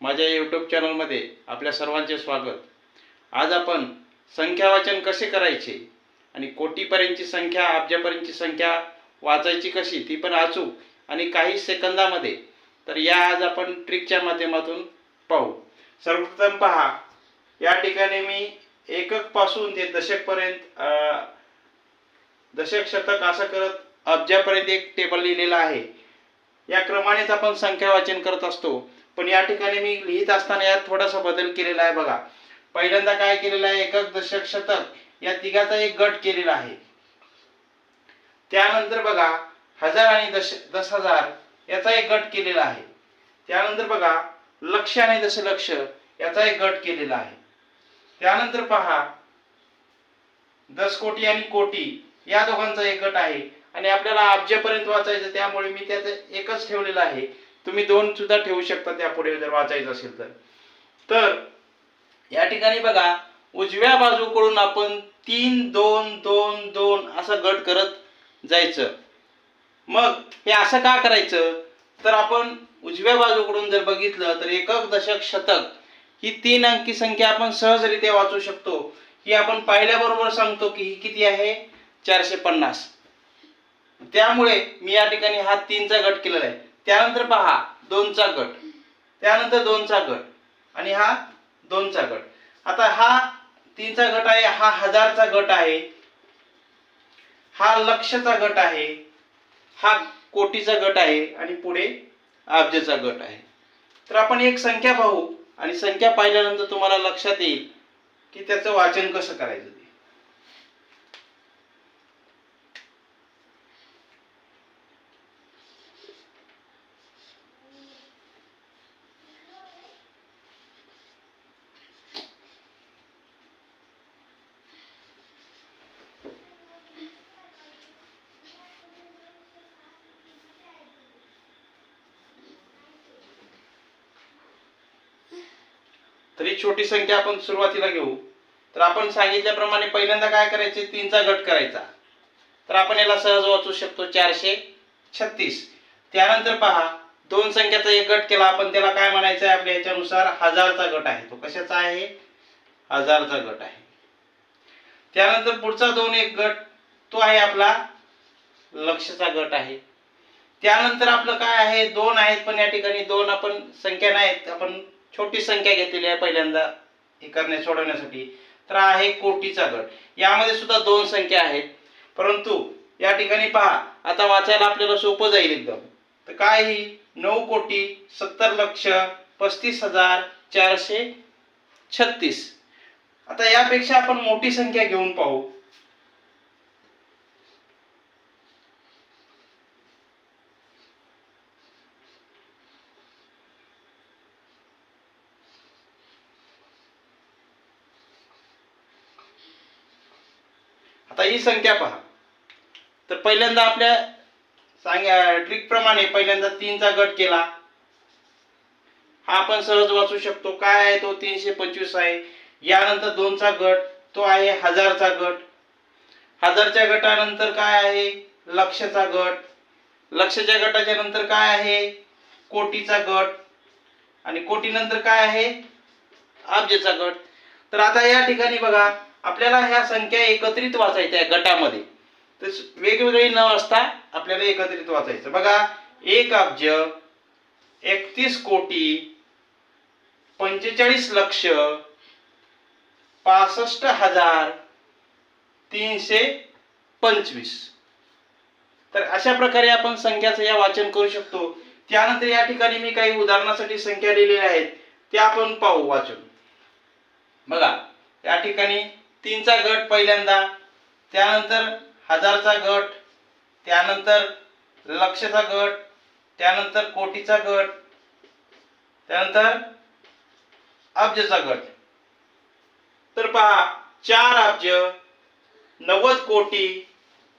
माझ्या यूट्यूब चॅनलमध्ये आपल्या सर्वांचे स्वागत. आज आपण संख्या वाचन कसे करायचे आणि कोटीपर्यंतची संख्या अब्जापर्यंतची संख्या वाचायची कशी ती पण अचूक आणि काही सेकंदामध्ये तर या आज आपण ट्रिकच्या माध्यमातून पाहू. सर्वप्रथम पहा या ठिकाणी मी एककपासून ते दशकपर्यंत अं, दशक शतक असं करत अब्जापर्यंत एक टेबल लिहिलेला आहे. या क्रमानेच आपण संख्या वाचन करत असतो. पण या ठिकाणी मी लिहित असताना यात थोडासा बदल केलेला आहे बघा. पहिल्यांदा काय केलेला आहे? एकक दशक शतक या तिघाचा एक गट केलेला आहे. त्यानंतर बघा हजार आणि दश दस हजार याचा एक गट केलेला आहे. त्यानंतर बघा लक्ष आणि दशलक्ष याचा एक गट केलेला आहे. त्यानंतर पहा दस कोटी आणि कोटी या दोघांचा एक गट आहे. आणि आपल्याला अब्जापर्यंत वाचायचं त्यामुळे मी त्याचं एकच ठेवलेलं आहे. तुम्ही दोन सुद्धा ठेवू शकता त्यापुढे जर वाचायचं असेल तर. तर या ठिकाणी बघा उजव्या बाजूकडून आपण तीन दोन दोन दोन असं गट करत जायचं. मग हे असं का करायचं? तर आपण उजव्या बाजूकडून जर बघितलं तर एकक दशक शतक ही तीन अंकी संख्या आपण सहजरित्या वाचू शकतो. ही आपण पाहिल्याबरोबर सांगतो की ही किती आहे? चारशे पन्नास. त्यामुळे मी या ठिकाणी हा तीनचा गट केलेला आहे. त्यानंतर पहा दोनचा गट. त्यानंतर दोनचा गट. आणि हा दोनचा गट. आता हा तीनचा गट आहे हा हजारचा गट आहे. हा लक्षचा गट आहे. हा कोटीचा गट आहे आणि पुढे अब्जाचा गट आहे. तर आपण एक संख्या पाहू आणि संख्या पाहिल्यानंतर तुम्हाला लक्षात येईल की त्याचं वाचन कसं करायचं तरी छोटी संख्या आपण सुरुवातीला घेऊ. तर आपण सांगितल्याप्रमाणे पहिल्यांदा काय करायचे? तीनचा गट करायचा. तर आपण याला सहज वाचू शकतो चारशे छत्तीस. त्यानंतर पहा दोन संख्याचा एक गट केला. आपण त्याला काय म्हणायचं आहे आपल्या याच्यानुसार? हजारचा गट आहे. तो कशाचा आहे? हजारचा गट आहे. त्यानंतर पुढचा दोन एक गट तो आहे आपला लक्षचा गट आहे. त्यानंतर आपलं काय आहे? दोन आहेत पण या ठिकाणी दोन आपण संख्या नाहीत. आपण छोटी संख्या घेतलेली आहे पहिल्यांदा हे करण्या सोडवण्यासाठी. तर आहे कोटीचा गट. यामध्ये सुद्धा दोन संख्या आहेत. परंतु या ठिकाणी पहा आता वाचायला आपल्याला सोपं जाईल एकदम. तर काय ही? नऊ कोटी सत्तर लक्ष पस्तीस हजार चारशे छत्तीस. आता यापेक्षा आपण मोठी संख्या घेऊन पाहू. आता ही संख्या पहा. तर पहिल्यांदा आपल्या सांग ट्रिक प्रमाणे पहिल्यांदा तीनचा गट केला. हा आपण सहज वाचू शकतो. काय आहे तो? तीनशे पंचवीस आहे. यानंतर दोनचा गट तो आहे हजारचा गट. हजारच्या गटानंतर काय आहे? लक्षचा गट. लक्षच्या गटाच्या नंतर काय आहे? कोटीचा गट. आणि कोटीनंतर काय आहे? अब्जाचा गट. तर आता या ठिकाणी बघा आपल्याला ह्या संख्या एकत्रित वाचायच्या आहे गटामध्ये. तर वेगवेगळी न असता आपल्याला एकत्रित वाचायचं. बघा एक अब्ज एकतीस कोटी पंचेचाळीस लक्ष पासष्ट हजार तीनशे पंचवीस. तर अशा प्रकारे आपण संख्याचं या वाचन करू शकतो. त्यानंतर या ठिकाणी मी काही उदाहरणासाठी संख्या लिहिलेल्या आहेत त्या आपण पाहू वाचून. बघा या ठिकाणी तीनचा गट पहिल्यांदा त्यानंतर हजारचा गट त्यानंतर लक्षचा गट त्यानंतर कोटीचा गट त्यानंतर अब्जचा गट. तर पहा चार अब्ज नव्वद कोटी.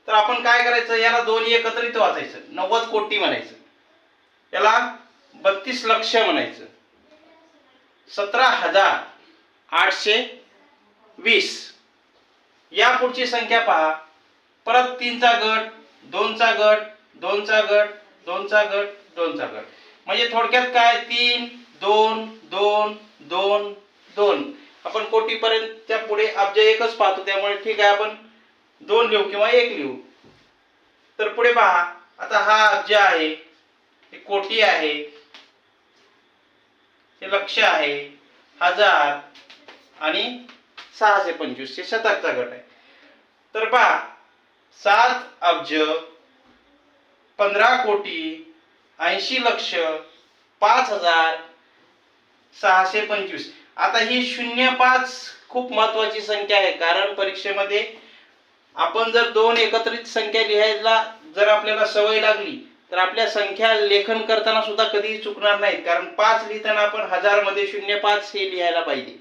तर आपण काय करायचं? याला दोन्ही एकत्रित वाचायचं. नव्वद कोटी म्हणायचं. याला बत्तीस लक्ष म्हणायचं. सतरा हजार. आठशे वीस. या पुढची संख्या पहा. परत तीनचा गट दोनचा गट दोनचा गट दोनचा गट दोनचा गट. म्हणजे थोडक्यात काय? तीन दोन दोन दोन दोन. आपण कोटीपर्यंतच्या पुढे अब्ज एकच पाहतो. त्यामुळे ठीक आहे आपण दोन लिहू किंवा एक लिहू. तर पुढे पहा. आता हा अब्ज आहे. हे कोटी आहे. हे लक्ष आहे. हजार. आणि सहाशे पंचवीस हे शतकचा गट आहे. तर पहा सात अब्ज पंधरा कोटी ऐंशी लक्ष पाच हजार सहाशे पंचवीस. आता ही शून्य पाच खूप महत्वाची संख्या आहे कारण परीक्षेमध्ये आपण जर दोन एकत्रित संख्या लिहायला जर आपल्याला सवय लागली तर आपल्या संख्या लेखन करताना सुद्धा कधीही चुकणार नाहीत कारण पाच लिहिताना आपण हजारमध्ये शून्य पाच हे लिहायला पाहिजे.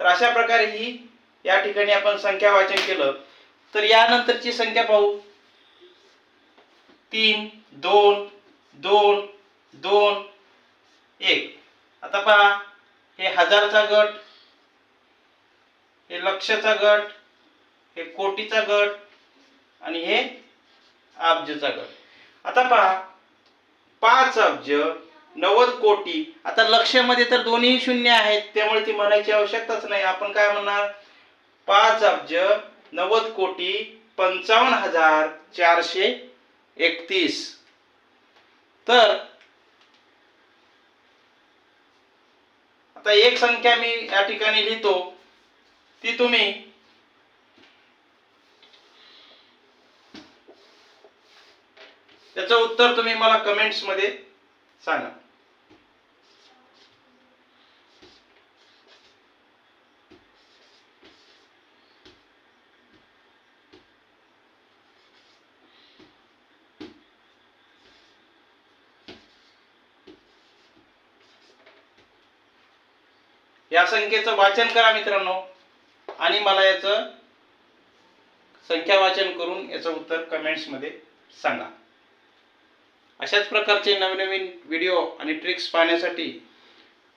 तर अशा प्रकारे ही या ठिकाणी आपण संख्या वाचन केलं. तर यानंतरची संख्या पाहू. तीन दोन दोन दोन एक. आता पहा हे हजारचा गट हे लक्षचा गट हे कोटीचा गट आणि हे अब्जचा गट. आता पहा पाच अब्ज नव्वद कोटी. आता लक्षमध्ये तर दोन्ही शून्य आहेत त्यामुळे ती म्हणायची आवश्यकताच नाही. आपण काय म्हणणार? पाच अब्ज नव्वद कोटी पंचावन्न हजार चारशे एकतीस. तर आता एक संख्या मी या ठिकाणी लिहितो. ती तुम्ही त्याचं उत्तर तुम्ही मला कमेंट्समध्ये सांगा. या संख्येचं वाचन करा मित्रांनो. आणि मला याचं संख्या वाचन करून याचं उत्तर कमेंट्समध्ये सांगा. अशाच प्रकारचे नवनवीन व्हिडिओ आणि ट्रिक्स पाहण्यासाठी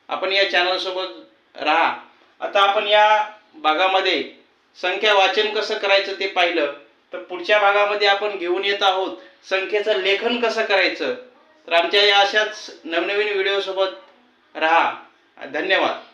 आपण या चॅनल सोबत राहा. आता आपण या भागामध्ये संख्या वाचन कसं करायचं ते पाहिलं. तर पुढच्या भागामध्ये आपण घेऊन येत आहोत संख्येचं लेखन कसं करायचं. तर आमच्या या अशाच नवनवीन व्हिडिओ सोबत राहा. धन्यवाद.